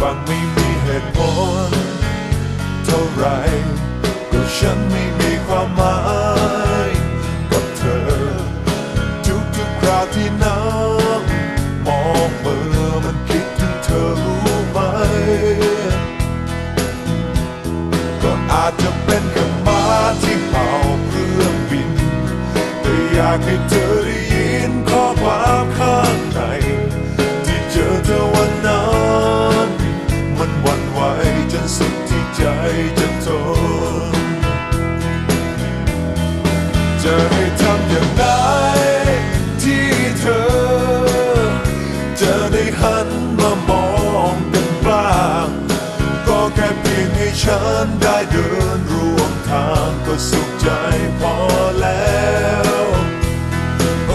ฟังไม่มีเหตุผลเท่าไร ก็ฉันไม่มีความหมายกับเธอ ทุกทุกคราวที่น้ำมองเมื่อมันคิดถึงเธอรู้ไหม ก็อาจจะเป็นแค่มาที่เป่าเครื่องบิน แต่อยากให้เธอได้ยินข้อความข้างใน ฉันได้เดินร่วมทางก็สุขใจพอแล้วเอ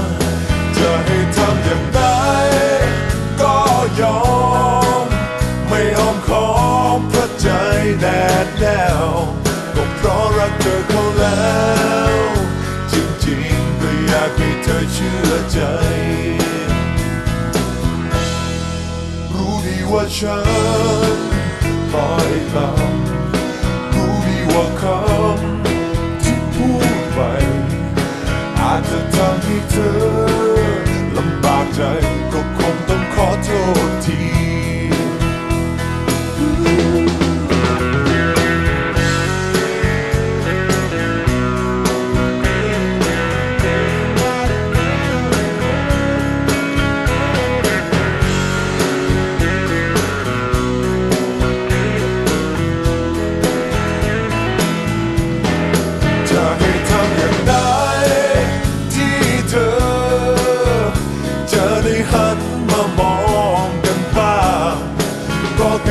อจะให้ทำอย่างไรก็ยอม ไม่อ้อมค้อมเพราะใจแน่แน่วก็เพราะรักเธอเขาแล้ว จริงๆก็อยากให้เธอเชื่อใจ รู้ดีว่าฉันากจะทำให้เธอลำบากใจก็คงต้องขอโทษที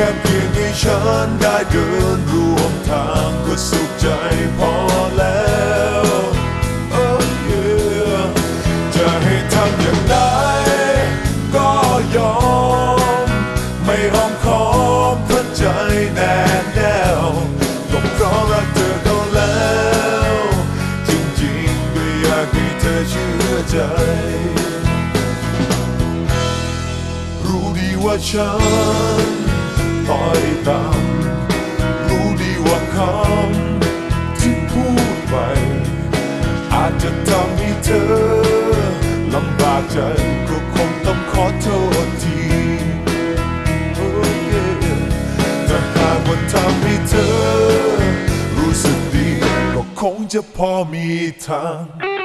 ค่เพียงให้ฉันได้เดินร่วมทางก็สุขใจพอแล้ว Oh yeah จะให้ทำอย่างไรก็ยอม ไม่อ้อมค้อมเพราะใจแน่แน่วก็เพราะรักเธอเขาแล้ว จริงๆก็อยากให้เธอเชื่อใจรู้ดีว่าฉัน ต่อยตามรู้ดีว่าคำที่พูดไป อาจจะทำให้เธอลำบากใจก็คงต้องขอโทษที Oh yeah ถ้าหากว่าทำให้เธอ รู้สึกดีก็คงจะพอมีทาง